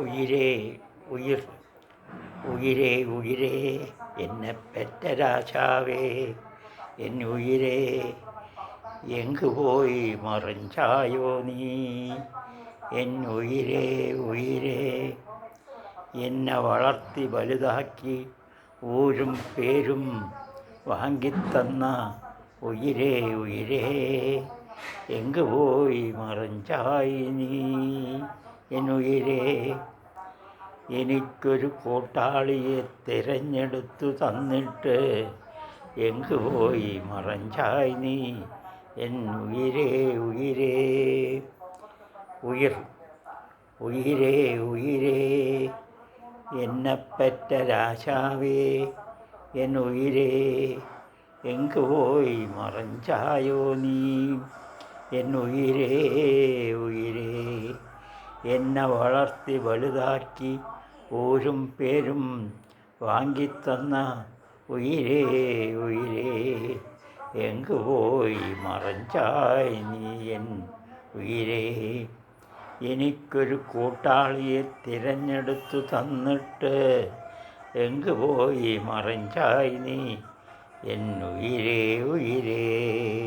ഉയിരേ ഉയിർ ഉയിരേ ഉയിരേ എന്നെ പെറ്റ രാജാവേ എൻ ഉയിരേ എങ്കു പോയി മറിഞ്ചായോ നീ? എൻ ഉയിരേ ഉയിരേ എന്നെ വളർത്തി വലുതാക്കി ഊരും പേരും വാങ്ങിത്തന്ന ഉയിരേ ഉയിരേ എങ്കു പോയി മറിഞ്ചായി നീ? എന്നുയിരേ എനിക്കൊരു കൂട്ടാളിയെ തിരഞ്ഞെടുത്തു തന്നിട്ട് എങ്കു പോയി മറഞ്ചായി നീ എന്നുയരേ ഉയിരേ. ഉയിർ ഉയിരേ ഉയിരേ. എന്നെപ്പറ്റ രാജാവേ എന്നുയരേ. എങ്കു പോയി മറഞ്ചായോ നീ എന്നുയരേ ഉയിരേ. എന്നെ വളർത്തി വലുതാക്കി ഊരും പേരും വാങ്ങിത്തന്ന ഉയിരേ ഉയിരേ എങ്കു പോയി മറഞ്ചായി നീ എൻ ഉയിരേ. എനിക്കൊരു കൂട്ടാളിയെ തിരഞ്ഞെടുത്തു തന്നിട്ട് എങ്കു പോയി മറഞ്ചായി നീ എൻ ഉയിരേ ഉയിരേ.